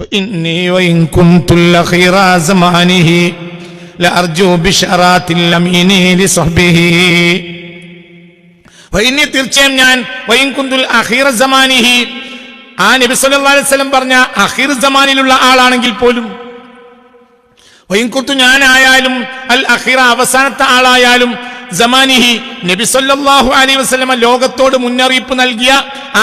إني وإن كنت الأخير زمانه لأرجو بشارات الأمين لصحبه വൈന്യ തീർച്ചയായും ഞാൻ വൈൻകുന്തുൽ അഖീറ സമാനിഹി ആ നബി സല്ലല്ലാഹു അലൈഹി വസല്ലം പറഞ്ഞ അഖീർ സമാനിലുള്ള ആളാണെങ്കിൽ പോലും വൈൻകുന്തു ഞാനായാലും അൽ അഖീറ അവസാനത്തെ ആളായാലും സമാനിഹി നബി സല്ലല്ലാഹു അലൈഹി വസല്ലമ ലോകത്തോട് മുന്നറിയിപ്പ് നൽകിയ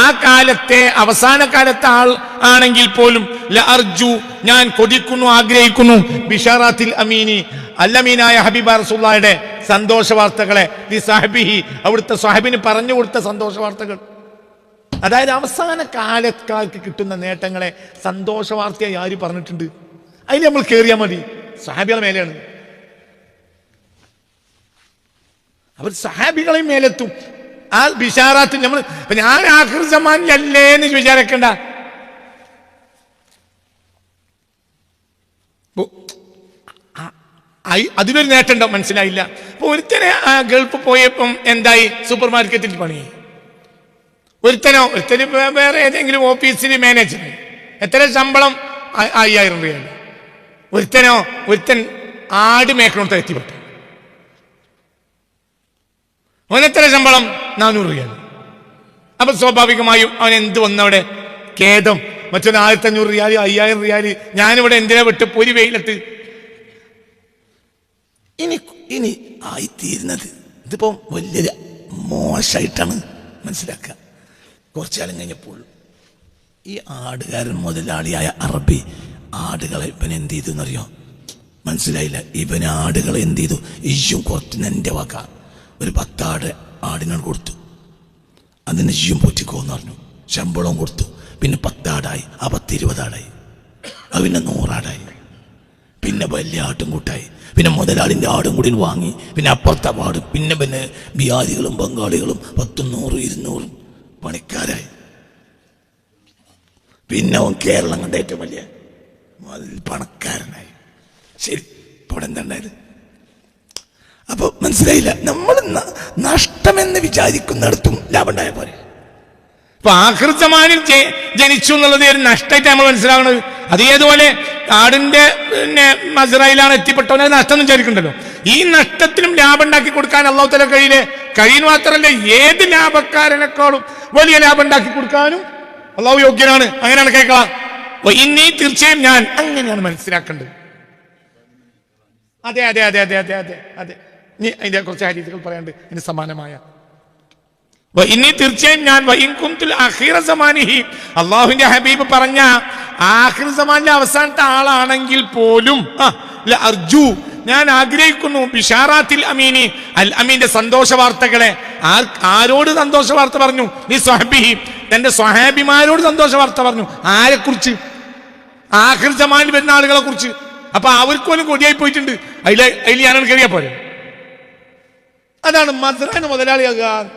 ആ കാലത്തെ അവസാന കാലത്തെ ആൾ ആണെങ്കിൽ പോലും ല അർജു ഞാൻ കൊതിക്കുന്നു ആഗ്രഹിക്കുന്നു. ബിഷാറാത്തിൽ അമീനി അല്ലമീനായ ഹബീബ റസൂള്ളയുടെ സന്തോഷ വാർത്തകളെ ദി സാഹിബിഹി അവിടുത്തെ സാഹിബിന് പറഞ്ഞു കൊടുത്ത സന്തോഷ വാർത്തകൾ. അതായത് അവസാന കാലക്കാർക്ക് കിട്ടുന്ന നേട്ടങ്ങളെ സന്തോഷ വാർത്തയായി ആര് പറഞ്ഞിട്ടുണ്ട്? അതിന് നമ്മൾ കയറിയാൽ മതി. സഹാബികളുടെ മേലെയാണ്. അവർ സഹാബികളെ മേലെത്തും. ആ ബിഷാറാത്ത് നമ്മൾ ഞാൻ ആഖിർ സമാനിലല്ലേ എന്ന് വിചാരിക്കണ്ട. അതിനൊരു നേട്ടമുണ്ടോ മനസ്സിലായില്ല. അപ്പൊ ഒരുത്തനെ ആ ഗൾഫ് പോയപ്പം എന്തായി? സൂപ്പർ മാർക്കറ്റിൽ പണി. ഒരുത്തനോ ഒരുത്തന് വേറെ ഏതെങ്കിലും ഓഫീസിൽ മാനേജർ. എത്ര ശമ്പളം? അയ്യായിരം രൂപയാണ്. ഒരുത്തനോ ഒരുത്തൻ ആട് മേക്കണോട്ട് എത്തിപ്പെട്ടു. അവനെത്ര ശമ്പളം? നാനൂറ് രൂപയാണ് അപ്പൊ സ്വാഭാവികമായും അവൻ എന്ത് വന്നവിടെ? ഖേദം. മറ്റൊരു ആയിരത്തി അഞ്ഞൂറ് റിയാലി അയ്യായിരം റിയാലി. ഞാനിവിടെ എന്തിനാ വിട്ട് പൊരി വെയിലത്ത്? ഇനി ഇനി ആയിത്തീരുന്നത് ഇതിപ്പോ വലിയൊരു മോശമായിട്ടാണ് മനസ്സിലാക്കുക. കുറച്ചാലും കഴിഞ്ഞപ്പോൾ ഈ ആടുകാരൻ മുതലാളിയായ അറബി ആടുകളെ ഇവൻ എന്ത് ചെയ്തു എന്നറിയോ? മനസ്സിലായില്ല. ഇവൻ ആടുകളെ എന്ത് ചെയ്തു? ഇയ്യും കുറച്ച് എന്റെ വക. ഒരു പത്താട് ആടിനോട് കൊടുത്തു. അതിന് ഇയ്യും പൊറ്റിക്കോന്ന് പറഞ്ഞു. ശമ്പളവും കൊടുത്തു. പിന്നെ പത്താടായി. ആ പത്ത് ഇരുപതാടായി അത് പിന്നെ നൂറാടായി. പിന്നെ വലിയ ആട്ടും കൂട്ടായി. പിന്നെ മുതലാളിന്റെ ആടും കൂടി വാങ്ങി. പിന്നെ അപ്പുറത്തെ പാടും പിന്നെ പിന്നെ ബിഹാരികളും ബംഗാളികളും പത്തും നൂറും ഇരുന്നൂറും പണിക്കാരായി. പിന്നെ അവൻ കേരളം കണ്ട ഏറ്റവും വലിയ പണക്കാരനായി. ശരി ഇപ്പോൾ ഇവിടെ അപ്പോൾ മനസ്സിലായില്ല. നമ്മൾ നഷ്ടമെന്ന് വിചാരിക്കുന്നിടത്തും ലാഭം ഉണ്ടായ പോലെ ഇപ്പൊ ആകൃതമാനിൽ ജനിച്ചു എന്നുള്ളത് ഒരു നഷ്ടമായിട്ട് നമ്മൾ മനസ്സിലാവുന്നത് അത് ഏതുപോലെ ആടിന്റെ പിന്നെ മസറയിലാണ് എത്തിപ്പെട്ടവനെ നഷ്ടം വിചാരിക്കണ്ടല്ലോ. ഈ നഷ്ടത്തിനും ലാഭം ഉണ്ടാക്കി കൊടുക്കാൻ അള്ളാഹുത്തല കഴിയിലെ കഴിയും മാത്രമല്ല ഏത് ലാഭക്കാരനേക്കാളും വലിയ ലാഭം ഉണ്ടാക്കി കൊടുക്കാനും അള്ളാഹു യോഗ്യനാണ്. അങ്ങനെയാണ് കേൾക്കാം ഇനി തീർച്ചയായും ഞാൻ അങ്ങനെയാണ് മനസ്സിലാക്കേണ്ടത്. അതെ അതെ അതെ അതെ അതെ അതെ അതെ. ഇനി അതിന്റെ കുറച്ച് ഹരീതികൾ പറയാണ്ട് ഇതിന് സമാനമായ. ഇനി തീർച്ചയായും ഞാൻ സമാനിഹി. അള്ളാഹുവിന്റെ ഹബീബ് പറഞ്ഞ ആഹിർ സമാനിലെ അവസാനത്തെ ആളാണെങ്കിൽ പോലും അർജു ഞാൻ ആഗ്രഹിക്കുന്നു ബിഷാറാത്തിൽ അമീനി അൽ അമീന്റെ സന്തോഷ വാർത്തകളെ. ആരോട് സന്തോഷ വാർത്ത പറഞ്ഞു? നീ സ്വഹബിഹി. തന്റെ സ്വഹാബിമാരോട് സന്തോഷ വാർത്ത പറഞ്ഞു. ആരെക്കുറിച്ച്? ആഹിർ സമാനിൽ വരുന്ന ആളുകളെ കുറിച്ച് അപ്പൊ അവർക്ക് പോലും കൊടിയായി പോയിട്ടുണ്ട്. അതിലെ അതിൽ ഞാനാണ് കയറിയാ പോലെ അതാണ് മദ്രാന് മുതലാളിയാകുക.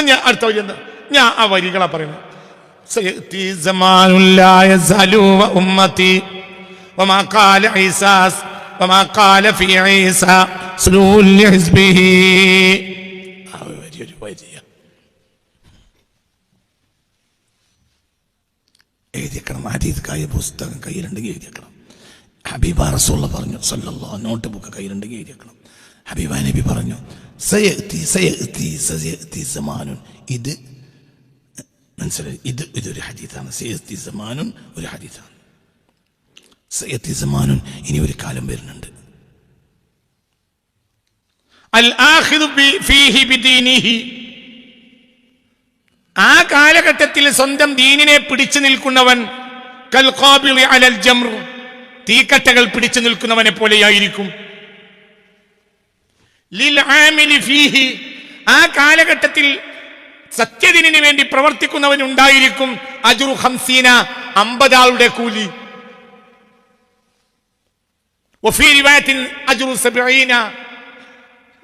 ഞാൻ അടുത്ത വരി എന്താ? ഞാൻ ആ വരികളാ പറയുന്നത് എഴുതിയേക്കണം ആരീതിക്കായ പുസ്തകം കയ്യിലുണ്ടെങ്കിൽ എഴുതിയേക്കണം. ഹബീബ റസൂള്ള പറഞ്ഞു സല്ലല്ലോ നോട്ട് ബുക്ക് കയ്യിലുണ്ടെങ്കിൽ എഴുതിയേക്കണം. ഹബീബ നബി പറഞ്ഞു സയത്തി സയത്തി സയത്തി സമാനു ഇത് മനസ്സിലായി? ഇത് ഇതൊരു ഹദീത്താണ് സയത്തി സമാനു ഒരു ഹദീത്താണ് സയത്തി സമാനു ഇനി ഒരു കാലം വരുന്നുണ്ട്. ആ കാലഘട്ടത്തിൽ സ്വന്തം ദീനിനെ പിടിച്ചു നിൽക്കുന്നവൻ കൽ ഖാബിളി അലൽ ജംറു. തീക്കട്ടകൾ പിടിച്ചു നിൽക്കുന്നവനെ പോലെയായിരിക്കും. ആ കാലഘട്ടത്തിൽ സത്യദിനു വേണ്ടി പ്രവർത്തിക്കുന്നവൻ ഉണ്ടായിരിക്കും അജുറു ഹംസീന അമ്പതാളുടെ കൂലി.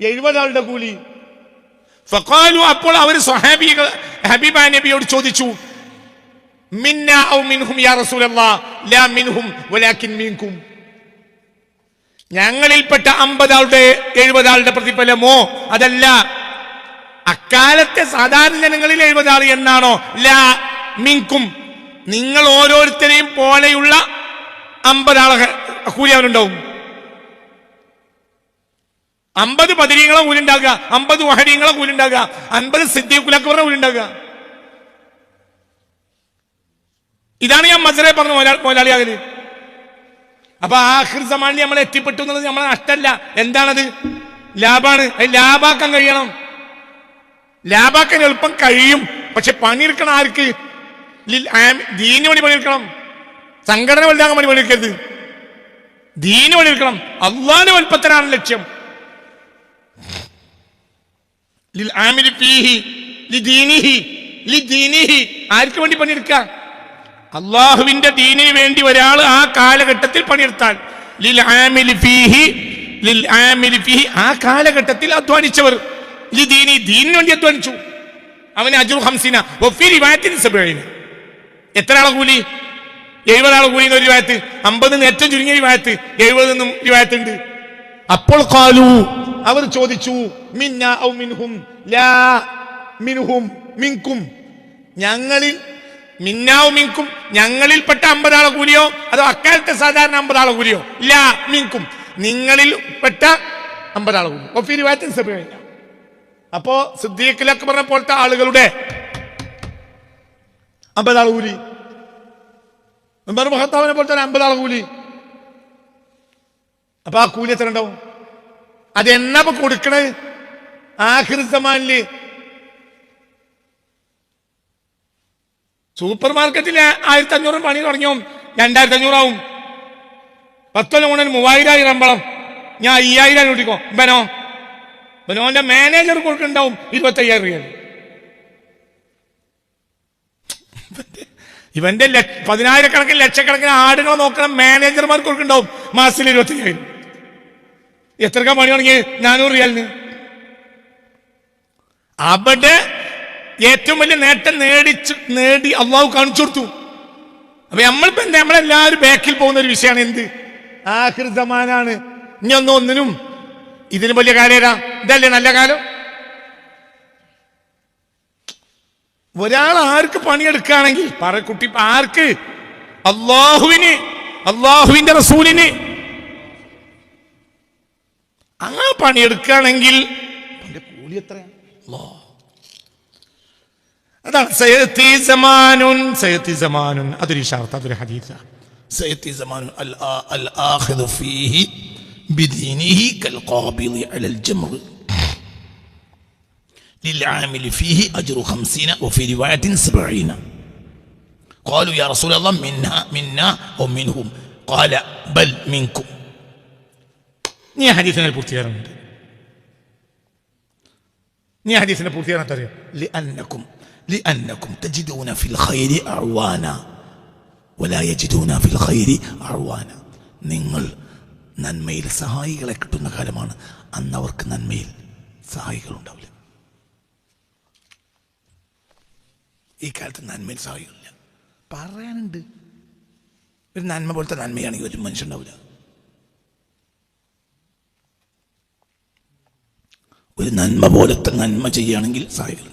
എഴുപതാളുടെ കൂലി. ഫക്കാലു അപ്പോൾ അവർ സ്വഹാബികൾ ഹബീബ നബിയോട് ചോദിച്ചു മിന്ന മിൻകും. ഞങ്ങളിൽപ്പെട്ട അമ്പതാളുടെ എഴുപതാളുടെ പ്രതിഫലമോ അതല്ല. അക്കാലത്തെ സാധാരണ ജനങ്ങളിൽ എഴുപതാൾ എന്നാണോ? ലാ മിങ്കും. നിങ്ങൾ ഓരോരുത്തരെയും പോലെയുള്ള അമ്പതാളെ കൂലി അവനുണ്ടാവും അമ്പത് പതിരീങ്ങളെ കൂലുണ്ടാകുക അമ്പത് വഹരീങ്ങളെ കൂലുണ്ടാകുക അൻപത് സിദ്ദീഖുലക്കറിന്റെ കൂലുണ്ടാകുക ഇതാണ് ഞാൻ മസറെ പറഞ്ഞു മോലാളിയാകൽ. അപ്പൊ ആഖിർ സമാനിൽ നമ്മൾ എത്തിപ്പെട്ടു എന്നുള്ളത് നമ്മളെ നഷ്ടമല്ല. എന്താണത്? ലാഭാണ് അത് ലാഭാക്കാൻ കഴിയണം. ലാഭാക്കാൻ എളുപ്പം കഴിയും. പക്ഷെ പണിയെടുക്കണം ആർക്ക്? ദീന് വേണ്ടി പണിയെടുക്കണം. സംഘടന വലുതാകാൻ വേണ്ടി പണിയെടുക്കരുത്. ദീന് പണിയെടുക്കണം. അള്ളാന്റെ വലുപ്പത്തിനാണ് ലക്ഷ്യം. ആർക്ക് വേണ്ടി പണിയെടുക്കുക? അള്ളാഹുവിന്റെ ദീനിന് വേണ്ടി ഒരാൾ ആ കാലഘട്ടത്തിൽ പണിയെടുത്താൽ ആ കാലഘട്ടത്തിൽ അധ്വാനിച്ചവർ ലിദീനി ദീനിന് വേണ്ടി അധ്വാനിച്ചു. അവന് അജുർ ഹംസിന എത്ര ആളെ കൂലി? എഴുപത് ആളെ കൂലി ഒരു റിവായത്ത്. അമ്പത് ഏറ്റവും ചുരുങ്ങിയ റിവായത്ത്. എഴുപത് നിന്നും വായത്തുണ്ട് അപ്പോൾ കാലു അവർ ചോദിച്ചു മിന്ന ഔ മിൻഹും ലാ മിൻഹും മിൻകും. ഞങ്ങളിൽ മിന്നാവും മിങ്കും ഞങ്ങളിൽപ്പെട്ട അമ്പതാളെ കൂലിയോ? അതോ അക്കാലത്തെ സാധാരണ അമ്പതാളെ കൂലിയോ? ഇല്ല മിങ്കും. നിങ്ങളിൽ പെട്ട അമ്പതാളെ കൂലി ഒഫി റിവായത്തിന് സബീന അപ്പോ സിദ്ദീഖിൽ പറഞ്ഞ പോലത്തെ ആളുകളുടെ അമ്പതാളെ കൂലി. മഹത്താവിനെ പോലത്തെ ഒരു അമ്പതാൾ കൂലി. അപ്പൊ ആ കൂലി എത്ര ഉണ്ടാവും അത് എന്നാ ഇപ്പൊ സൂപ്പർ മാർക്കറ്റിൽ ആയിരത്തി അഞ്ഞൂറ് പണി തുടങ്ങിയോ? രണ്ടായിരത്തി അഞ്ഞൂറാവും പത്തൊല്ലം കൊണ്ടൊരു മൂവായിരം ശമ്പളം ഞാൻ അയ്യായിരം കൂട്ടിക്കോ ബനോ. ബനോന്റെ മാനേജർ കൊടുക്കുന്നുണ്ടാവും ഇരുപത്തി അയ്യായിരം രൂപ ഇവന്റെ പതിനായിരക്കണക്കിന് ലക്ഷക്കണക്കിന് ആടുകളെ നോക്കണം മാനേജർമാർ കൊടുക്കുന്നുണ്ടാവും മാസത്തിൽ ഇരുപത്തി അയ്യായിരം എത്രക്ക പണി തുടങ്ങി നാനൂറ് റിയാലിന്. അവിടെ ഏറ്റവും വലിയ നേട്ടം നേടിച്ച് നേടി അള്ളാഹു കാണിച്ചു കൊടുത്തു. അപ്പൊ നമ്മളിപ്പോ എന്താ? നമ്മളെല്ലാവരും ബാക്കിൽ പോകുന്ന ഒരു വിഷയമാണ് എന്ത്? ആഹൃതമാനാണ് ഇനി ഒന്നും ഒന്നിനും ഇതിന് വലിയ കാര്യരാ ഇതല്ലേ നല്ല കാലം? ഒരാൾ ആർക്ക് പണിയെടുക്കുകയാണെങ്കിൽ പറ കുട്ടി ആർക്ക്? അള്ളാഹുവിന് അള്ളാഹുവിന്റെ റസൂലിന്. ആ പണിയെടുക്കുകയാണെങ്കിൽ കൂലി എത്രയാണ്. അതാണ് സയത്തി സമാനുൻ സയത്തി സമാനുൻ അതൊരു ഇഷാർത്ത് അതൊരു ഹദീസ സയത്തി സമാനുൻ അൽ ആ- അൽ ആഖിദു ഫീഹി ബിദീനിഹി കൽ ഖാബിളി അലൽ ജംർ للعامل فيه أجر خمسين وفي رواية سبعين قالوا يا رسول الله منا منا ومنهم قال بل منكم നീ ഹദീസിനെ പൂർത്തീകരണമുണ്ട് നീ ഹദീസിനെ പൂർത്തീകരണം അറിയാം لأنكم لأنكم تجدون في الخير أعوانا ولا يجدون في الخير أعوانا നിങ്ങൾ നന്മയിൽ സഹായികളെ കിട്ടുന്ന കാലമാണ് അന്ന് അവർക്ക് നന്മയിൽ സഹായികൾ ഉണ്ടാവില്ല ഈ കാലത്ത് നന്മയിൽ സഹായികളില്ല പറയാനുണ്ട് ഒരു നന്മ പോലത്തെ നന്മയാണെങ്കിൽ ഒരു മനുഷ്യൻ ഉണ്ടാവില്ല ഒരു നന്മ പോലത്തെ നന്മ ചെയ്യുകയാണെങ്കിൽ സഹായികൾ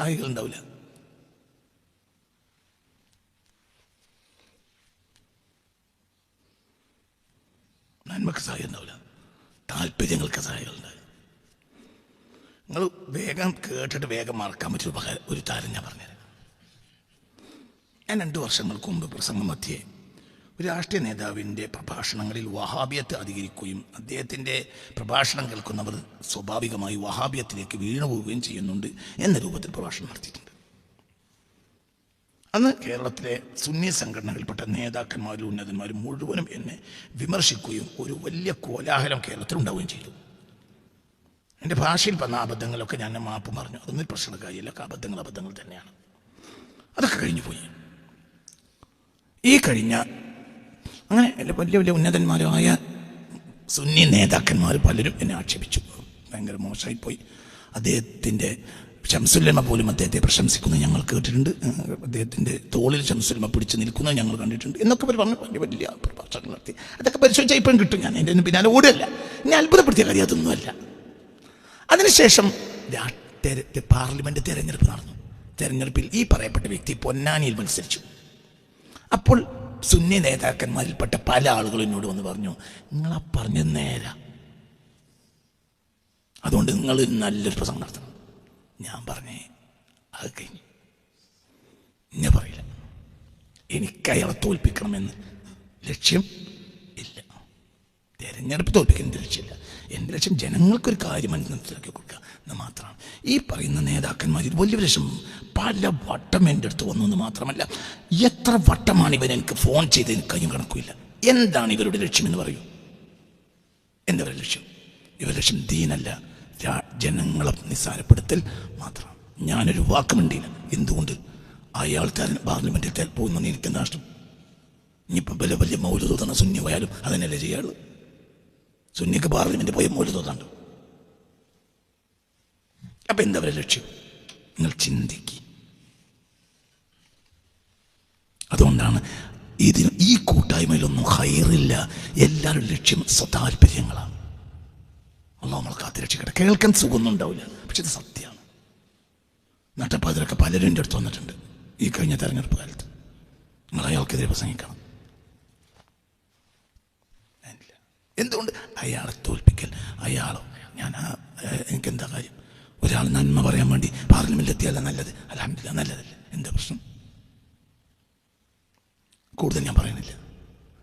നന്മ സഹായികൾ ഉണ്ടാവില്ല നന്മക്ക് സഹായം ഉണ്ടാവില്ല താല്പര്യങ്ങൾക്ക് സഹായം ഉണ്ടാവില്ല നിങ്ങൾ വേഗം കേട്ടിട്ട് വേഗം മറക്കാൻ പറ്റിയ ഒരു താരം ഞാൻ പറഞ്ഞുതരാം. ഞാൻ രണ്ട് വർഷങ്ങൾക്ക് മുമ്പ് പ്രസംഗം മധ്യേ രാഷ്ട്രീയ നേതാവിന്റെ പ്രഭാഷണങ്ങളിൽ വഹാബിയത്ത് അധികരിക്കുകയും അദ്ദേഹത്തിന്റെ പ്രഭാഷണം കേൾക്കുന്നവർ സ്വാഭാവികമായി വഹാബിയത്തിലേക്ക് വീണുപോവുകയും ചെയ്യുന്നുണ്ട് എന്ന രൂപത്തിൽ പ്രഭാഷണം നടത്തിയിട്ടുണ്ട്. അന്ന് കേരളത്തിലെ സുന്നി സംഘടനകളിൽപ്പെട്ട നേതാക്കന്മാരും ഉന്നതന്മാരും മുഴുവനും എന്നെ വിമർശിക്കുകയും ഒരു വലിയ കോലാഹലം കേരളത്തിൽ ഉണ്ടാവുകയും ചെയ്തു. എന്റെ ഭാഷയിൽ വന്ന അബദ്ധങ്ങളൊക്കെ ഞാൻ മാപ്പ് പറഞ്ഞു അതൊന്നും പ്രശ്നമുള്ള കാര്യമില്ല. അബദ്ധങ്ങൾ അബദ്ധങ്ങൾ തന്നെയാണ്. അതൊക്കെ കഴിഞ്ഞു പോയി ഈ കഴിഞ്ഞ അങ്ങനെ വലിയ വലിയ ഉന്നതന്മാരായ സുന്നി നേതാക്കന്മാർ പലരും എന്നെ ആക്ഷേപിച്ചു. ഭയങ്കര മോശമായി പോയി അദ്ദേഹത്തിന്റെ ഷംസുല്ലമ പോലും അദ്ദേഹത്തെ പ്രശംസിക്കുന്നത് ഞങ്ങൾ കേട്ടിട്ടുണ്ട്. അദ്ദേഹത്തിന്റെ തോളിൽ ഷംസുല്ലമ പിടിച്ച് നിൽക്കുന്നത് ഞങ്ങൾ കണ്ടിട്ടുണ്ട് എന്നൊക്കെ അവർ പറഞ്ഞു വലിയ വലിയ പ്രഭാഷണങ്ങൾ നടത്തി. അതൊക്കെ പരിശോധിച്ചാൽ ഇപ്പം കിട്ടും. ഞാൻ എന്റെ പിന്നാലെ ഓടുകയല്ല. എന്നെ അത്ഭുതപ്പെടുത്തിയ കാര്യം അതൊന്നുമല്ല അതിനുശേഷം പാർലമെന്റ് തെരഞ്ഞെടുപ്പ് നടന്നു. തിരഞ്ഞെടുപ്പിൽ ഈ പറയപ്പെട്ട വ്യക്തി പൊന്നാനിയിൽ മത്സരിച്ചു. അപ്പോൾ സുന്നി നേതാക്കന്മാരിൽപ്പെട്ട പല ആളുകളും എന്നോട് വന്ന് പറഞ്ഞു നിങ്ങൾ ആ പറഞ്ഞത് നേരാ. അതുകൊണ്ട് നിങ്ങൾ നല്ലൊരു പ്രസംഗം നടത്തണം. ഞാൻ പറഞ്ഞേ അത് കഴിഞ്ഞു. ഞാൻ പറയില്ല. എനിക്ക് അയാളെ തോൽപ്പിക്കണമെന്ന് ലക്ഷ്യം ഇല്ല. തിരഞ്ഞെടുപ്പ് തോൽപ്പിക്കുന്ന ലക്ഷ്യമില്ല എന്റെ ലക്ഷ്യം ജനങ്ങൾക്കൊരു കാര്യം മനസ്സിലാക്കി കൊടുക്കുക. എന്ന് മാത്രമാണ് ഈ പറയുന്ന നേതാക്കന്മാർ ഇത് വലിയ ലക്ഷ്യം പല വട്ടം എന്റെ അടുത്ത് വന്നു എന്ന് മാത്രമല്ല എത്ര വട്ടമാണ് ഇവൻ എനിക്ക് ഫോൺ ചെയ്ത് എനിക്ക് കയ്യും കണക്കുമില്ല. എന്താണ് ഇവരുടെ ലക്ഷ്യം എന്ന് പറയൂ. എന്താ ഇവരുടെ ലക്ഷ്യം? ഇവരുടെ ലക്ഷ്യം ദീനല്ല ജനങ്ങളെ നിസ്സാരപ്പെടുത്തൽ മാത്രം. ഞാനൊരു വാക്ക് മിണ്ടിയില്ല. എന്തുകൊണ്ട്? അയാൾ പാർലമെന്റിൽ പോകുന്നു എനിക്ക് നഷ്ടം? ഇനിയിപ്പോൾ വലിയ വലിയ മൗലതോതാണ് സുന്യമായാലും അതിനല്ലേ ചെയ്യാൾ സുന്നിക്ക് പാർലമെന്റ് പോയ മൗൽ തോന്നാണ്ട് അപ്പൊ എന്താ അവരുടെ ലക്ഷ്യം? നിങ്ങൾ ചിന്തിക്കുക അതുകൊണ്ടാണ് ഇതിന് ഈ കൂട്ടായ്മയിലൊന്നും ഹൈറില്ല. എല്ലാവരും ലക്ഷ്യം സ്വതാല്പര്യങ്ങളാണ് അല്ല നമ്മൾ കാത്തിരക്ഷിക്കട്ടെ കേൾക്കാൻ സുഖമൊന്നും ഉണ്ടാവില്ല പക്ഷെ ഇത് സത്യമാണ്. നട്ടപ്പാതിരൊക്കെ പലരും എന്റെ അടുത്ത് വന്നിട്ടുണ്ട്. ഈ കഴിഞ്ഞ തെരഞ്ഞെടുപ്പ് കാലത്ത്. നിങ്ങൾ അയാൾക്കെതിരെ പ്രസംഗിക്കണം. എന്തുകൊണ്ട്? അയാളെ തോൽപ്പിക്കൽ. അയാളോ? ഞാൻ എനിക്കെന്താ കാര്യം? ഒരാൾ നന്മ പറയാൻ വേണ്ടി പാർലമെന്റിൽ എത്തിയല്ല നല്ലത്. അലഹമില്ല നല്ലതല്ല. എന്താ പ്രശ്നം? കൂടുതൽ ഞാൻ പറയുന്നില്ല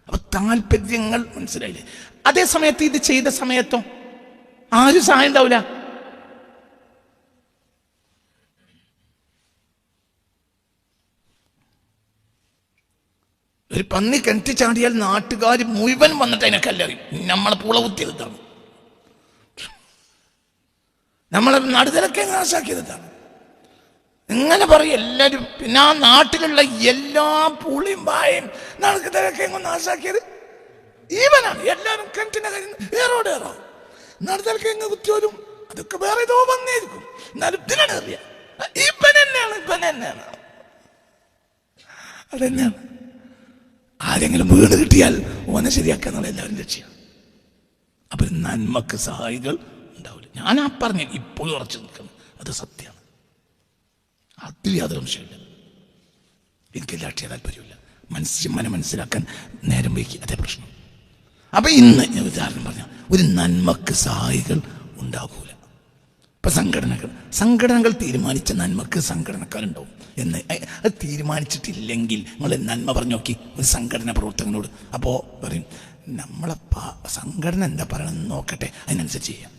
അപ്പൊ താല്പര്യങ്ങൾ മനസ്സിലായില്ലേ? അതേ സമയത്ത് ഇത് ചെയ്ത സമയത്തോ ആരും സഹായം ഉണ്ടാവില്ല. ഒരു പന്നി കിണറ്റി ചാടിയാൽ നാട്ടുകാർ മുഴുവൻ വന്നിട്ട് അതിനെ കല്ലെറിയും. നമ്മളെ പൂള കുത്തിയതാണ് നമ്മളെ നടുതലൊക്കെ നാശാക്കിയതാണ് ഇങ്ങനെ പറയും എല്ലാവരും പിന്നെ ആ നാട്ടിലുള്ള എല്ലാ പുളിയും വായും നടുക്കത്തിലൊക്കെ എങ്ങും നാശാക്കിയത് ഈവനാണ് എല്ലാവരും കിണറ്റിനെ കഴിഞ്ഞ് ഏറോട് ഏറോ. നടുതലൊക്കെ എങ്ങ് കുത്തിയോരും അതൊക്കെ വേറെ ഏതോ വന്നേരിക്കും എന്നാലും ഇതിനാണ് അറിയാം. ഇപ്പൻ തന്നെയാണ് ഇപ്പൻ തന്നെയാണ് അതന്നെയാണ്. ആരെങ്കിലും വീട് കിട്ടിയാൽ ഓനെ എന്നുള്ള എല്ലാവരും ലക്ഷ്യം അപ്പൊ നന്മക്ക് സഹായികൾ ഞാൻ ആ പറഞ്ഞ ഇപ്പോഴും ഉറച്ചു നിൽക്കുന്നു അത് സത്യമാണ്. അതിൽ യാതൊരു അംശമില്ല എനിക്ക് രാഷ്ട്രീയ താല്പര്യമില്ല മനുഷ്യന്മാരെ മനസ്സിലാക്കാൻ നേരം വൈകി. അതേ പ്രശ്നം. അപ്പൊ ഇന്ന് ഞാൻ ഉദാഹരണം പറഞ്ഞ ഒരു നന്മക്ക് സഹായികൾ ഉണ്ടാകൂല. ഇപ്പൊ സംഘടനകൾ സംഘടനകൾ തീരുമാനിച്ച നന്മക്ക് സംഘടനക്കാരുണ്ടാവും എന്ന്. അത് തീരുമാനിച്ചിട്ടില്ലെങ്കിൽ നിങ്ങൾ നന്മ പറഞ്ഞു നോക്കി ഒരു സംഘടന പ്രവർത്തകനോട്. അപ്പോൾ പറയും നമ്മളെ സംഘടന എന്താ പറയണമെന്ന് നോക്കട്ടെ അതിനനുസരിച്ച് ചെയ്യാം.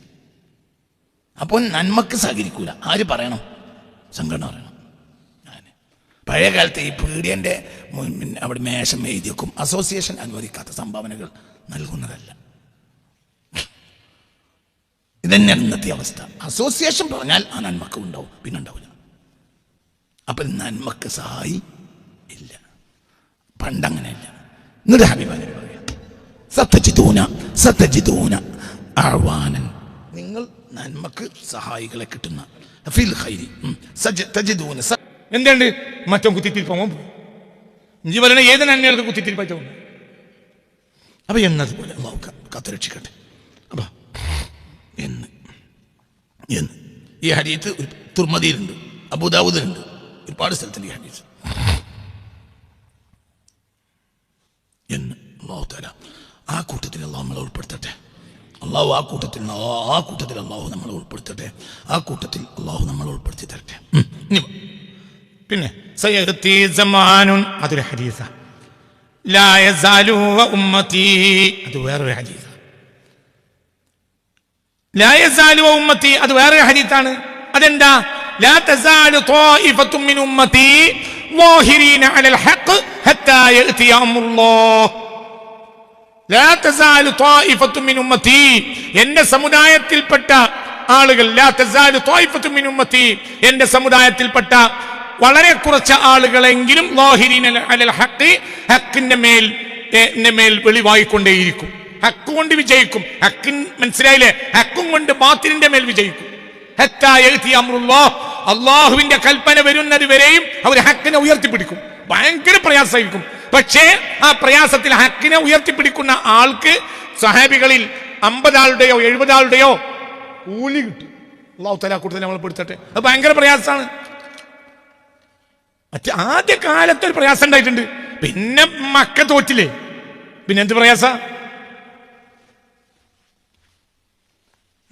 അപ്പോൾ നന്മക്ക് സഹകരിക്കൂല. ആര് പറയണം? സംഘടന പറയണം. ഞാൻ പഴയ കാലത്ത് ഈ പീഡിയന്റെ മുൻ- അവിടെ മേശം എഴുതി വെക്കും. അസോസിയേഷൻ അനുവദിക്കാത്ത സംഭാവനകൾ നൽകുന്നതല്ല. ഇതന്നെയാണ് ഇന്നത്തെ അവസ്ഥ. അസോസിയേഷൻ പറഞ്ഞാൽ ആ നന്മക്ക് ഉണ്ടാവും. പിന്നെ ഉണ്ടാവില്ല. അപ്പൊ നന്മക്ക് സഹായി ഇല്ല. പണ്ടങ്ങനെയല്ല എന്നിട്ട് ഹബീബാനെ പറയാം. സത്യജിതൂന സത്യജിതൂന നിങ്ങൾ നന്മക്ക് സഹായികളെ കിട്ടുന്ന ഫിൽ ഹൈരി തജിദൂന എന്തുണ്ട്? മറ്റോ കുത്തിത്തിൽ പോകാൻ ഇഞ്ചി പറയുന്ന ഏത് നന്മകൾക്ക് കുത്തിത്തിൽ പറ്റും? അപ്പൊ എന്നതുപോലെ അള്ളാഹു കാത്തുരക്ഷിക്കട്ടെ അപ്പൊ. എന്ന്. എന്ന്. ഈ ഹരീത്ത് ഒരു തുർമതിയിലുണ്ട് അബുദാബുദിലുണ്ട് ഒരുപാട് സ്ഥലത്തുണ്ട് ഈ ഹരീത്ത് എന്ന്. അള്ളാഹു തല ആ കൂട്ടത്തിൽ അള്ളാഹു നമ്മളെ ഉൾപ്പെടുത്തട്ടെ. അള്ളാഹു ആ കൂട്ടത്തിൽ ആ കൂട്ടത്തിൽ അള്ളാഹു നമ്മളെ ഉൾപ്പെടുത്തട്ടെ. ആ കൂട്ടത്തിൽ അള്ളാഹു നമ്മളെ ഉൾപ്പെടുത്തി തരട്ടെ. പിന്നെ അതൊരു ഹരീസ അത് വേറൊരു ഹരീസ ഉമ്മത്തി അത് വേറെ ഹരീത്താണ് അതെന്താ? ഉമ്മത്തി മോഹിരീന അലൽ ഹക്ക് ഹത്തായ അമറുള്ളോ എന്റെ സമുദായത്തിൽപ്പെട്ട ആളുകൾ എന്റെ സമുദായത്തിൽപ്പെട്ട വളരെ കുറച്ച് ആളുകളെങ്കിലും ഹക്കിന്റെ മേൽ എന്റെ മേൽ വെളിവായിക്കൊണ്ടേയിരിക്കും ഹക്ക് കൊണ്ട് വിജയിക്കും. ഹക്കിൻ മനസ്സിലായില്ലേ? ഹക്കും കൊണ്ട് ബാത്തിലിന്റെ മേൽ വിജയിക്കും. അള്ളാഹുവിന്റെ കൽപ്പന വരുന്നത് വരെയും അവർ ഹക്കിനെ ഉയർത്തിപ്പിടിക്കും. ഭയങ്കര പ്രയാസമായിരിക്കും. പക്ഷേ ആ പ്രയാസത്തിൽ ഹക്കിനെ ഉയർത്തിപ്പിടിക്കുന്ന ആൾക്ക് സഹാബികളിൽ അമ്പതാളുടെയോ എഴുപതാളുടെയോ കൂലി കിട്ടും. അള്ളാഹു തല കൂടുതൽ നമ്മൾ പെടുത്തട്ടെ. അത് ഭയങ്കര പ്രയാസമാണ്. മറ്റേ ആദ്യ കാലത്ത് ഒരു പ്രയാസം ഉണ്ടായിട്ടുണ്ട്. പിന്നെ മക്ക തോറ്റില്ലേ? പിന്നെ എന്ത് പ്രയാസ?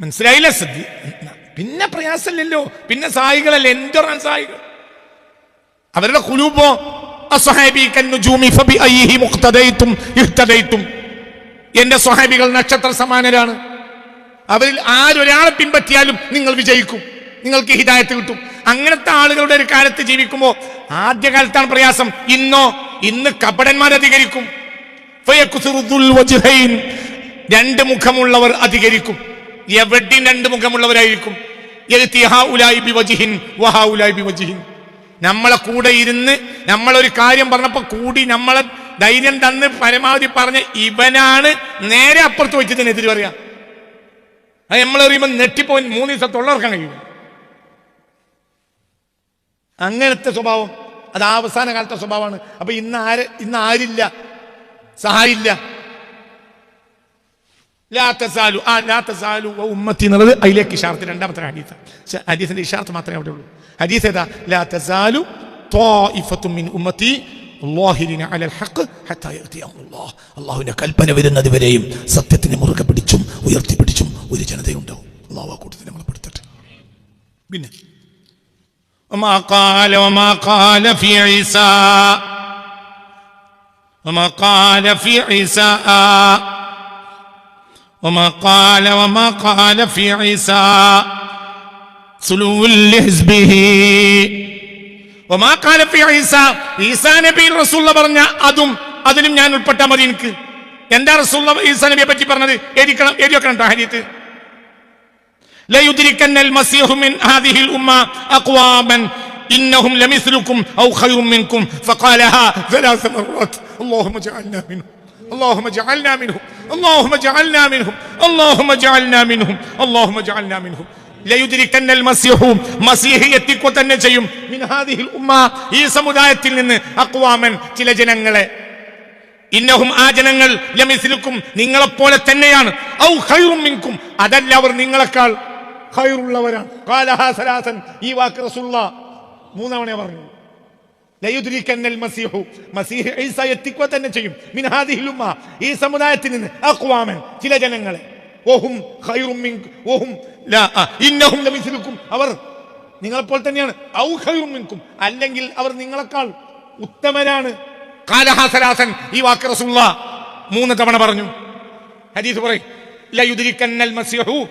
മനസ്സിലായില്ല സദ്യ പിന്നെ പ്രയാസമില്ലല്ലോ. പിന്നെ സായികളല്ലേ? എന്തോ സായികൾ അവരുടെ കുലൂപ്പോ എന്റെ സ്വഹാബികൾ നക്ഷത്ര സമാനരാണ്. അവരിൽ ആരൊരാളെ പിൻപറ്റിയാലും നിങ്ങൾ വിജയിക്കും. നിങ്ങൾക്ക് ഹിതായത്ത് കിട്ടും. അങ്ങനത്തെ ആളുകളുടെ ഒരു കാലത്ത് ജീവിക്കുമ്പോൾ ആദ്യകാലത്താണ് പ്രയാസം. ഇന്നോ? ഇന്ന് കപടന്മാർ അധികരിക്കും. രണ്ട് മുഖമുള്ളവർ അധികരിക്കും. എവിടെയും രണ്ട് മുഖമുള്ളവരായിരിക്കും. നമ്മളെ കൂടെ ഇരുന്ന് നമ്മളൊരു കാര്യം പറഞ്ഞപ്പോൾ കൂടി നമ്മളെ ധൈര്യം തന്ന് പരമാവധി പറഞ്ഞ ഇവനാണ് നേരെ അപ്പുറത്ത് വെച്ചതിനെതിരെ പറയാ. അത് നമ്മൾ അറിയുമ്പോൾ നെട്ടിപ്പോ മൂന്ന് ദിവസം തൊള്ളർക്കാൻ കഴിയും. അങ്ങനത്തെ സ്വഭാവം. അത് അവസാന കാലത്തെ സ്വഭാവമാണ്. അപ്പൊ ഇന്ന് ആര് ഇന്ന് ആരില്ല. സഹായില്ല. ലാ തസാലു ആ ലാ തസാലു വ ഉമ്മത്തി എന്നുള്ളത് അതിലേക്ക് ഇഷാർത്ത് രണ്ടാമത്തെ ഹദീസ് ഹദീസിന്റെ ഇഷാർത്ത് മാത്രമേ അവിടെ ഉള്ളൂ ഹദീസ് ഏതാ ലാ തസാലു ത്വാഇഫത്തും മിൻ ഉമ്മത്തി ളാഹിരിന അലൽ ഹഖ് ഹത്താ യഅതി അല്ലാഹ് അല്ലാഹുവിന്റെ കൽപ്പന വരുന്നത് വരെയും സത്യത്തിനെ മുറുകെ പിടിച്ചും ഉയർത്തിപ്പിടിച്ചും ഒരു ജനതയുണ്ടാവും അല്ലാഹു ആ കൂട്ടത്തിൽ നമ്മളെ പെടുത്തട്ടെ പിന്നെ وما قال وما قال في عيسى وما قال في عيسى وما قال وما قال في عيسى سلو لحزبه وما قال في عيسى ഈസാ നബി റസൂൽ പറഞ്ഞ അതും അതിലും ഞാൻ ഉൾപ്പെട്ടാൽ മതി എനിക്ക് എന്താ റസൂൽ ഈസാ നബിയെ പറ്റി പറഞ്ഞത് എഴുതിക്കണം എഴുതി വെക്കണം കേട്ടോ ഹരിയത്ത് ليدركن المسيح من هذه الأمة أقواما إنهم لمثلكم أو خير منكم فقالها ثلاث مرات اللهم اجعلنا منهم اللهم اجعلنا منهم اللهم اجعلنا منهم اللهم اجعلنا منهم اللهم اجعلنا منهم ليدركن المسيح مسيح എത്തിക്കുക തന്നെ ചെയ്യും من هذه الأمة ഈ സമുദായത്തിൽ നിന്ന് അക്വാമൻ ചില ജനങ്ങളെ ഇന്നഹും ആ ജനങ്ങൾ ലമിസിലുക്കും നിങ്ങളെപ്പോലെ തന്നെയാണ് ഔ ഖൈറും മിൻകും അതല്ല അവർ നിങ്ങളെക്കാൾ ഖൈറുള്ളവരാണ് ഖാലഹാ സലാസൻ ഈ വാക്ക് റസൂലുള്ള മൂന്നവണ പറഞ്ഞു ലയുദ്രിക്കന്നൽ മസീഹു. ഈസ എത്തിക്കുക തന്നെ ചെയ്യും. മിൻ ഈ സമുദായത്തിൽ നിന്ന് അഖ്വാമൻ ചില ജനങ്ങളെ. ഓഹും ഖൈറും മിൻകും ഓഹും ലാ ഇന്നഹും അവർ തന്നെയാണ്. ഔ അല്ലെങ്കിൽ അവർ നിങ്ങളെക്കാൾ ഉത്തമരാണ്. കാലഹാസരാസൻ ഈ വാക്ക് റസൂള്ള മൂന്ന് തവണ പറഞ്ഞു. ഹദീസ് പറയും മസീഹു.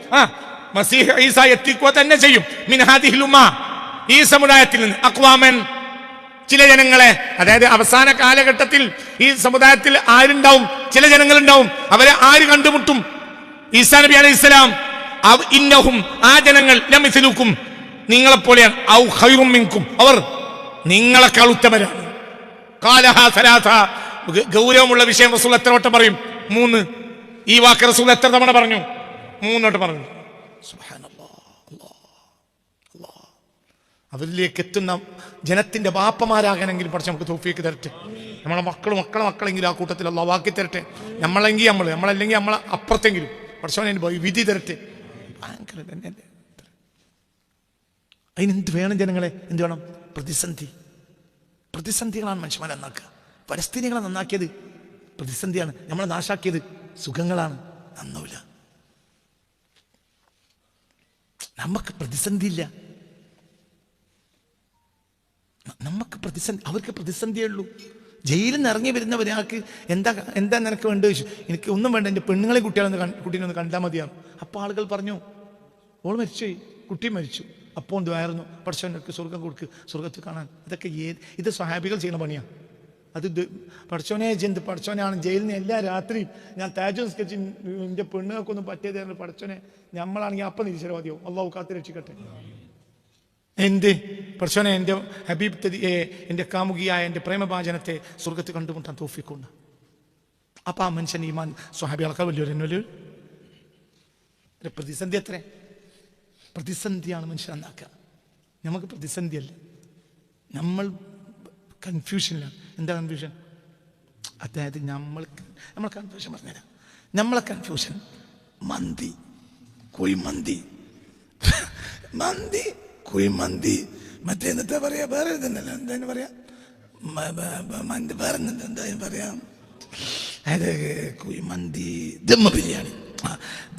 മസീഹ് ഈസ എത്തിക്കുക തന്നെ ചെയ്യും. മിൻ ഈ സമുദായത്തിൽ നിന്ന് അക്വാമൻ ചില ജനങ്ങളെ അതായത് അവസാന കാലഘട്ടത്തിൽ ഈ സമുദായത്തിൽ ആരുണ്ടാവും? ചില ജനങ്ങളുണ്ടാവും. അവരെ ആര് കണ്ടുമുട്ടും? ഈസാ നബി അലൈഹി ഇസ്ലാം ഇന്നഹും ആ ജനങ്ങൾ ലമിസിലുക്കും. നിങ്ങളെപ്പോലെയാണ് ഔ ഖൈറും മിങ്കും അവർ നിങ്ങളെക്കാൾ ഉത്തമരാണ്. കാലഹ ഗൗരവമുള്ള വിഷയം റസൂൽ എത്ര വട്ടം പറയും? മൂന്ന്. ഈ വാക്ക് റസൂൽ എത്ര തവണ പറഞ്ഞു? മൂന്നോട്ട് പറഞ്ഞു. സുബ്ഹാനല്ലാ, അല്ലാ, അല്ലാ. അവരിലേക്ക് എത്തുന്ന ജനത്തിന്റെ ബാപ്പമാരാകാനെങ്കിലും പഠിച്ച് നമുക്ക് തോഫിയൊക്കെ തരട്ടെ. നമ്മളെ മക്കൾ മക്കളെ മക്കളെങ്കിലും ആ കൂട്ടത്തിൽ അല്ല വാക്കി തരട്ടെ. നമ്മളെങ്കിൽ നമ്മൾ നമ്മളല്ലെങ്കിൽ നമ്മളെ അപ്പുറത്തെങ്കിലും. പഠിച്ചവനെ വിധി തരട്ടെ. ഭയങ്കര അതിനെന്ത് വേണം ജനങ്ങളെ? എന്ത് വേണം? പ്രതിസന്ധി. പ്രതിസന്ധികളാണ് മനുഷ്യന്മാരെ നന്നാക്കുക. പരിസ്ഥിതികളെ നന്നാക്കിയത് പ്രതിസന്ധിയാണ്. നമ്മളെ നാശാക്കിയത് സുഖങ്ങളാണ്. നന്നാവില്ല നമുക്ക് പ്രതിസന്ധി ഇല്ല നമുക്ക് പ്രതിസന്ധി അവർക്ക് പ്രതിസന്ധിയുള്ളൂ ജയിലിൽ നിന്ന് ഇറങ്ങി വരുന്ന ഒരാൾക്ക് എന്താ എന്താ നിനക്ക് വേണ്ടത് ചോദിച്ചു. എനിക്ക് ഒന്നും വേണ്ട എന്റെ പെണ്ണുങ്ങളെ കുട്ടികളൊന്ന് കുട്ടീനെ ഒന്ന് കണ്ടാൽ മതിയാണ് അപ്പോൾ ആളുകൾ പറഞ്ഞു ഓൾ മരിച്ചു കുട്ടി മരിച്ചു. അപ്പോൾ ദ്വായിരുന്നു പഠിച്ചവനൊക്കെ സ്വർഗം കൊടുക്കുക സ്വർഗത്തിൽ കാണാൻ. ഇതൊക്കെ ഏത് ഇത് സ്വഹാബികൾ ചെയ്യുന്ന പണിയാണ് അത് പഠിച്ചോനെ പഠിച്ചവനെ ജന്ത് പഠിച്ചവനാണ്? ജയിലിൽ നിന്ന് എല്ലാ രാത്രിയും ഞാൻ താജു സ്കെച്ച് എന്റെ പെണ്ണുങ്ങൾക്കൊന്നും പറ്റിയത് പഠിച്ചവനെ. നമ്മളാണെങ്കിൽ അപ്പം തിരിച്ചരവാദിയോ അള്ളാഹു കാത്ത് രക്ഷിക്കട്ടെ. എന്ത്? പ്രശ്നം എന്റെ ഹബീബ് എന്റെ കാമുകിയായ എന്റെ പ്രേമഭാചനത്തെ സ്വർഗത്ത് കണ്ടുമുട്ടാൻ തോഫിക്കൊണ്ട്. അപ്പം ആ മനുഷ്യൻ ഈമാൻ സ്വഹാബികളൊക്കെ വലിയൊരു വലിയൊരു ഒരു പ്രതിസന്ധി എത്ര പ്രതിസന്ധിയാണ് മനുഷ്യൻ എന്നാക്കുക നമുക്ക് പ്രതിസന്ധിയല്ല. നമ്മൾ കൺഫ്യൂഷനിലാണ് എന്താ കൺഫ്യൂഷൻ അതായത് നമ്മൾ നമ്മൾ കൺഫ്യൂഷൻ പറഞ്ഞുതരാം. നമ്മളെ കൺഫ്യൂഷൻ മന്തി. കുഴിമന്തി. മന്തി. കുഴിമന്തി മറ്റേ എന്നിട്ട് പറയാ? വേറെ ഇതല്ല എന്താ പറയാ? മന്തി. വേറെ എന്താ പറയാ? അത് കുഴിമന്തി ദമ്മ ബിരിയാണി.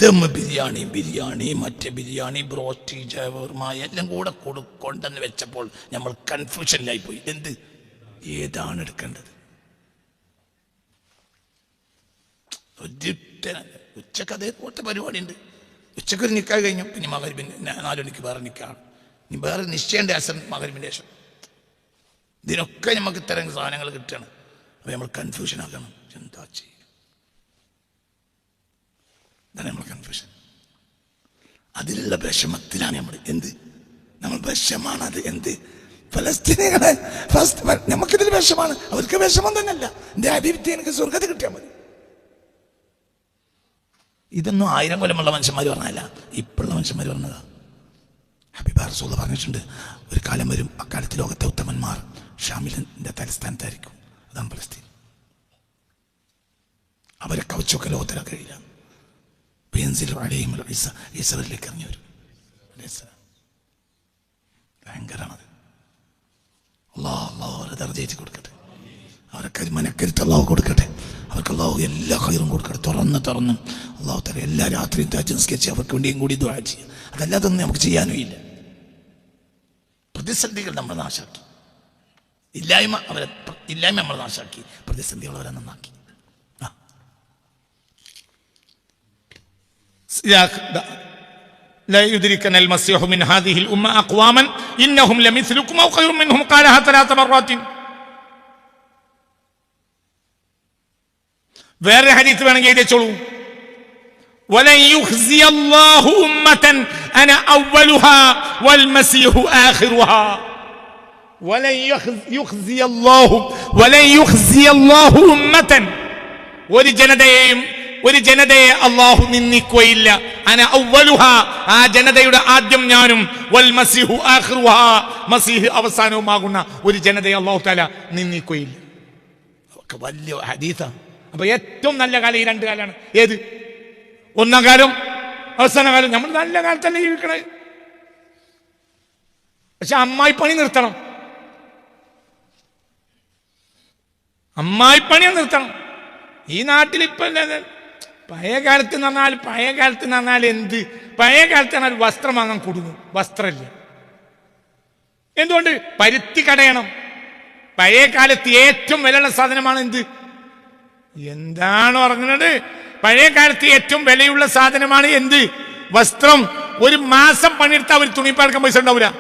ദമ്മ ബിരിയാണി ബിരിയാണി മറ്റേ ബിരിയാണി ബ്രോസ്റ്റി ജവർമ എല്ലാം കൂടെ കൊടുക്കൊണ്ടെന്ന് വെച്ചപ്പോൾ നമ്മൾ കൺഫ്യൂഷനിലായി പോയി. എന്ത് ഏതാണ് എടുക്കേണ്ടത്? ഉച്ചയ്ക്ക് അതേപോലത്തെ പരിപാടി ഉണ്ട് ഉച്ചയ്ക്ക് ഒരു നിൽക്കാൻ കഴിഞ്ഞു. പിന്നെ മകരി നാലു മണിക്ക് വേറെ നിൽക്കാണ് ഇനി വേറെ നിശ്ചയം ഡാസൻ മകരിമിന്റെ ശേഷം ഇതിനൊക്കെ നമുക്ക് ഇത്തരം സാധനങ്ങൾ കിട്ടണം അപ്പം നമ്മൾ കൺഫ്യൂഷൻ ആക്കണം. എന്താ ചെയ്യുക ഇതാണ് നമ്മൾ കൺഫ്യൂഷൻ അതിലുള്ള വിഷമത്തിലാണ് നമ്മൾ എന്ത്? നമ്മൾ വിഷമാണത് എന്ത്? ഫലസ്തീനികളെ ഫലസ്തീൻ- നമുക്കിതിൽ വിഷമാണ്. അവർക്ക് വിഷമം തന്നെയല്ല. എന്റെ അഭിവൃദ്ധി എനിക്ക് സ്വർഗത്തിൽ കിട്ടിയാൽ മതി. ഇതൊന്നും ആയിരം കൊല്ലമുള്ള മനുഷ്യന്മാർ പറഞ്ഞല്ല ഇപ്പോഴുള്ള മനുഷ്യന്മാർ പറഞ്ഞതാ. ഹബീബ റസൂൽ പറഞ്ഞിട്ടുണ്ട് ഒരു കാലം വരും അക്കാലത്ത് ലോകത്തെ ഉത്തമന്മാർ ഷാമിലിന്റെ തലസ്ഥാനത്തായിരിക്കും. അതാണ് ഫലസ്തീൻ. അവരെ കവച്ചൊക്കെ ലോകത്തിലെ കഴിയില്ല പെൻസിൽ അടയും ഈസ ഈസവരിലേക്ക് ഇറങ്ങി വരും. ഭയങ്കരമാണത് അള്ളാഹ് അവരെ ദർജയിച്ച് കൊടുക്കട്ടെ. അവരൊക്കെ മനക്കരുത്ത് അള്ളാഹു കൊടുക്കട്ടെ. അവർക്ക് അള്ളാഹു എല്ലാ കയറും കൊടുക്കട്ടെ. തുറന്ന് തുറന്ന് അള്ളാഹു തല എല്ലാ രാത്രിയും താജ് സ്കെച്ച് അവർക്ക് വേണ്ടിയും കൂടി ദ്വാ ചെയ്യുക അതല്ലാതൊന്നും നമുക്ക് ചെയ്യാനും ഇല്ല. പ്രതിസന്ധികൾ നമ്മൾ നാശാക്കി ഇല്ലായ്മ അവരെ ഇല്ലായ്മ നമ്മൾ നാശാക്കി പ്രതിസന്ധികൾ അവരെ നന്നാക്കി ആ. لا يدركن المسيح من هذه الأمة أقواما إنهم لمثلكم أو خير منهم قالها ثلاث مرات വേറെ ഹദീസ് വേണമെങ്കിൽ എഴുതിച്ചോളൂ ولن يخزي الله أمة أنا أولها والمسيح آخرها ولن يخز- يخزي الله ولن يخزي الله أمة ഒരു ജനതയെയും ഒരു ജനതയെ അള്ളാഹു നിന്ദിക്കുകയില്ല അന ഔവലുഹ ആ ജനതയുടെ ആദ്യം ഞാനും വൽ മസിഹു ആഖിറുഹ മസീഹ് അവസാനവുമാകുന്ന ഒരു ജനതയെ അള്ളാഹു താല നിന്ദിക്കുകയില്ല ഒക്കെ വലിയ ഹദീസാണ് അപ്പൊ ഏറ്റവും നല്ല കാലം ഈ രണ്ട് കാലമാണ് ഏത് ഒന്നാം കാലം അവസാന കാലം. നമ്മൾ നല്ല കാലത്തല്ലേ ജീവിക്കണേ. പക്ഷെ അമ്മായി പണി നിർത്തണം. അമ്മായി പണി നിർത്തണം. ഈ നാട്ടിൽ ഇപ്പൊ പഴയ കാലത്ത് എന്ന് പഴയ കാലത്ത് എന്ന് എന്ത്? പഴയ കാലത്ത് പറഞ്ഞാൽ വസ്ത്രം വാങ്ങാൻ കൊടുക്കും വസ്ത്രമില്ല. എന്തുകൊണ്ട്? പരുത്തി കടയണം. പഴയ കാലത്ത് ഏറ്റവും വിലയുള്ള സാധനമാണ് എന്ത്? എന്താണ് പറഞ്ഞത് പഴയ കാലത്ത് ഏറ്റവും വിലയുള്ള സാധനമാണ് എന്ത്? വസ്ത്രം. ഒരു മാസം പണിയെടുത്താൽ ഒരു തുണിപ്പാർക്കാൻ പൈസ ഉണ്ടാവില്ല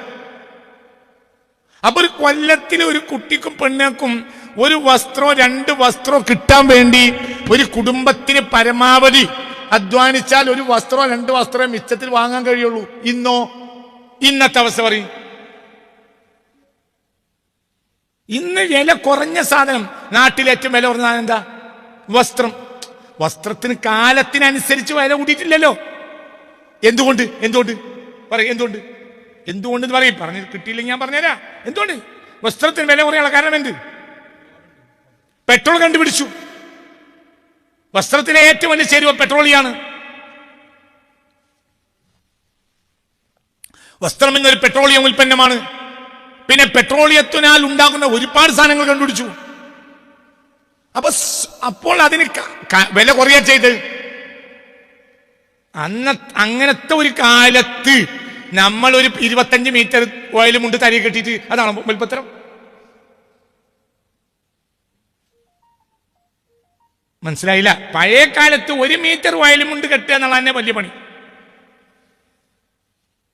അപ്പൊ ഒരു കൊല്ലത്തിൽ ഒരു കുട്ടിക്കും പെണ്ണുക്കും ഒരു വസ്ത്രോ രണ്ട് വസ്ത്രോ കിട്ടാൻ വേണ്ടി ഒരു കുടുംബത്തിന് പരമാവധി അധ്വാനിച്ചാൽ ഒരു വസ്ത്രോ രണ്ട് വസ്ത്രമോ മിച്ചത്തിൽ വാങ്ങാൻ കഴിയുള്ളൂ. ഇന്നോ? ഇന്നത്തെ അവസ്ഥ പറയും. ഇന്ന് വില കുറഞ്ഞ സാധനം നാട്ടിൽ ഏറ്റവും വില കുറഞ്ഞ എന്താ? വസ്ത്രം. വസ്ത്രത്തിന് കാലത്തിനനുസരിച്ച് വില കൂടിയിട്ടില്ലല്ലോ. എന്തുകൊണ്ട്? എന്തുകൊണ്ട്? പറയും എന്തുകൊണ്ട്? എന്തുകൊണ്ട് പറയും. പറഞ്ഞു കിട്ടിയില്ലെങ്കിൽ ഞാൻ പറഞ്ഞുതരാം. എന്തുകൊണ്ട്? വസ്ത്രത്തിന് വില കുറയാനുള്ള കാരണം എന്ത്? പെട്രോൾ കണ്ടുപിടിച്ചു. വസ്ത്രത്തിലെ ഏറ്റവും വലിയ ചേരുവ പെട്രോളിയാണ്. വസ്ത്രം എന്നൊരു പെട്രോളിയം ഉൽപ്പന്നമാണ്. പിന്നെ പെട്രോളിയത്തിനാൽ ഉണ്ടാകുന്ന ഒരുപാട് സാധനങ്ങൾ കണ്ടുപിടിച്ചു. അപ്പൊ അപ്പോൾ അതിന് വില കുറയാ ചെയ്ത് അന്ന അങ്ങനത്തെ ഒരു കാലത്ത് നമ്മൾ ഒരു ഇരുപത്തഞ്ച് മീറ്റർ ഓയിലും മുണ്ട് തരി കെട്ടിയിട്ട് അതാണ് മുൽപത്രം. മനസ്സിലായില്ല? പഴയ കാലത്ത് ഒരു മീറ്റർ വയലും മുണ്ട് കെട്ടുക എന്നുള്ള തന്നെ വലിയ പണി.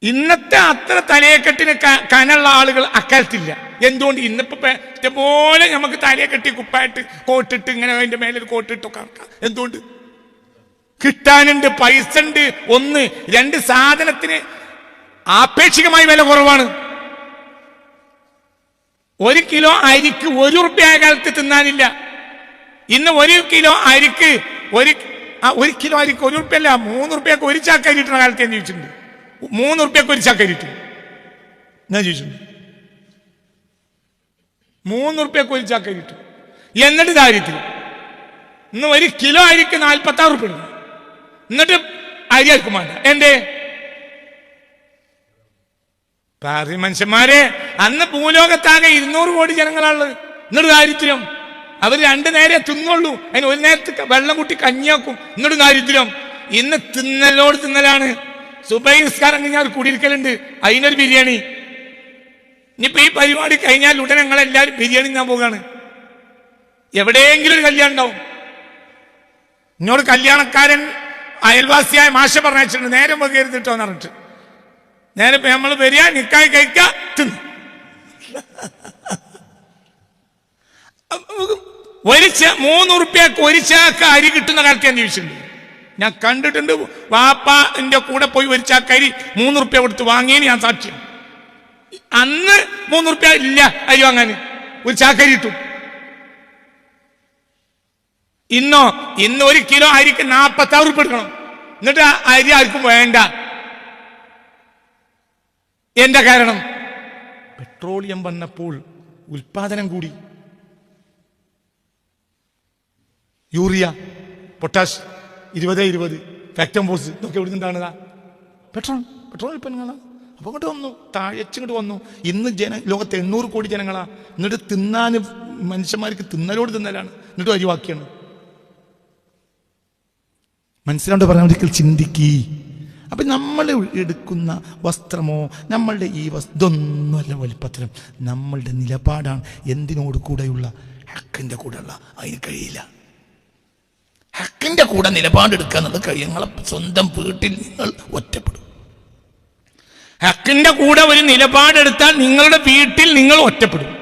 ഇന്നത്തെ അത്ര തലയെക്കെട്ടിന് കനുള്ള ആളുകൾ അക്കാലത്തില്ല. എന്തുകൊണ്ട് ഇന്നിപ്പോ ഇഷ്ടപോലെ നമുക്ക് തലയെ കെട്ടി കുപ്പായിട്ട് കോട്ടിട്ട് ഇങ്ങനെ അതിന്റെ മേലെ കോട്ടിട്ടൊക്കെ നടക്കാം എന്തുകൊണ്ട്? കിട്ടാനുണ്ട് പൈസ ഉണ്ട് ഒന്ന് രണ്ട് സാധനത്തിന് ആപേക്ഷികമായി വില കുറവാണ്. ഒരു കിലോ അരിക്ക് ഒരു റുപ്യ കാലത്ത് തിന്നാനില്ല. ഇന്ന് ഒരു കിലോ അരിക്ക് ഒരു ഒരു കിലോ അരിക്ക് ഒരു റുപ്യ അല്ല മൂന്ന് റുപ്യക്ക് ഒരു ചാക്ക അരി കിട്ടുന്ന കാലത്ത് ഞാൻ ചോദിച്ചിട്ടുണ്ട്. മൂന്ന് റുപ്യക്ക് ഒരു ചാക്കരിട്ടു ഞാൻ ചോദിച്ചിട്ടുണ്ട്. മൂന്ന് റുപ്യ ഒരു കിട്ടും. എന്നിട്ട് ദാരിദ്ര്യം. ഇന്ന് ഒരു കിലോ അരിക്ക് നാൽപ്പത്തി ആറ് റുപ്യ ഉണ്ട്. എന്നിട്ട് അരി ആർക്കും എന്തേ? പാറി മനുഷ്യന്മാരെ അന്ന് ഭൂലോകത്താകെ ഇരുന്നൂറ് കോടി ജനങ്ങളാണുള്ളത്. എന്നിട്ട് ദാരിദ്ര്യം. അവർ രണ്ടു നേരെ തിന്നുള്ളൂ അതിന് ഒരു നേരത്തെ വെള്ളം കൂട്ടി കഞ്ഞിയാക്കും. എന്നിട്ട് ദാരിദ്ര്യം. ഇന്ന് തിന്നലോട് തിന്നലാണ്. സുബൈ നിസ്കാരം കഴിഞ്ഞാൽ കുടിയിരിക്കലുണ്ട്. അതിനൊരു ബിരിയാണി. ഇനിയിപ്പോ ഈ പരിപാടി കഴിഞ്ഞാൽ ഉടനെ ഞങ്ങളെല്ലാവരും ബിരിയാണി ഞാൻ പോവുകയാണ്. എവിടെയെങ്കിലും ഒരു കല്യാണം ഉണ്ടാവും. എന്നോട് കല്യാണക്കാരൻ അയൽവാസിയായ മാഷ പറഞ്ഞിട്ടുണ്ട് നേരം വകരുത് എന്ന് പറഞ്ഞിട്ട്. നേരെ നമ്മൾ വരിക നിക്കായി കഴിക്കുക തിന്നു. ഒരു മൂന്ന് ഉറുപ്പ്യക്ക് ഒരു അരി കിട്ടുന്ന കാലത്ത് ഞാൻ ഞാൻ കണ്ടിട്ടുണ്ട് വാപ്പാന്റെ കൂടെ പോയി ഒരു ചാക്ക് അരി മൂന്ന് കൊടുത്ത് വാങ്ങിയതിന് ഞാൻ സാക്ഷ്യം. അന്ന് മൂന്ന് റുപ്യ ഇല്ല അരി വാങ്ങാൻ. ഒരു ചാക്കരി ഇട്ടു. ഇന്നോ ഇന്ന് ഒരു കിലോ അരിക്ക് നാപ്പത്തി ആറ് ഉറുപ്പ്യ എടുക്കണം. എന്നിട്ട് അരി ആർക്കും വേണ്ട. എന്താ കാരണം? പെട്രോളിയം വന്നപ്പോൾ ഉൽപാദനം കൂടി. യൂറിയ പൊട്ടാഷ് ഇരുപത് ഇരുപത് ഫാക്ടംബോസ് ഇതൊക്കെ എവിടെ നിന്നാണ് പെട്രോൾ പെട്രോൾ ഉൽപ്പന്നങ്ങളാ അപ്പൊ അങ്ങോട്ട് വന്നു താഴെച്ചിങ്ങോട്ട് വന്നു. ഇന്ന് ജന ലോകത്ത് എണ്ണൂറ് കോടി ജനങ്ങളാ. എന്നിട്ട് തിന്നാൻ മനുഷ്യന്മാർക്ക് തിന്നലോട് തിന്നലാണ്. എന്നിട്ട് അരിവാക്കിയാണ് മനസ്സിലാണ്ട് പറഞ്ഞ ഒരിക്കൽ ചിന്തിക്കി. അപ്പൊ നമ്മൾ എടുക്കുന്ന വസ്ത്രമോ നമ്മളുടെ ഈ വസ് ഇതൊന്നുമല്ല വലിപ്പത്തരം നമ്മളുടെ നിലപാടാണ് എന്തിനോട് കൂടെയുള്ള? ഹക്കിന്റെ കൂടെയുള്ള. അതിന് കഴിയില്ല. ഹക്കിന്റെ കൂടെ നിലപാടെടുക്കുക എന്നുള്ളത് കഴിയും നിങ്ങളെ സ്വന്തം വീട്ടിൽ നിങ്ങൾ ഒറ്റപ്പെടും. ഹക്കിന്റെ കൂടെ ഒരു നിലപാടെടുത്താൽ നിങ്ങളുടെ വീട്ടിൽ നിങ്ങൾ ഒറ്റപ്പെടും.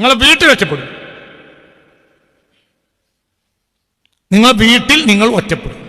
നിങ്ങളെ വീട്ടിൽ ഒറ്റപ്പെടും. നിങ്ങളെ വീട്ടിൽ നിങ്ങൾ ഒറ്റപ്പെടും.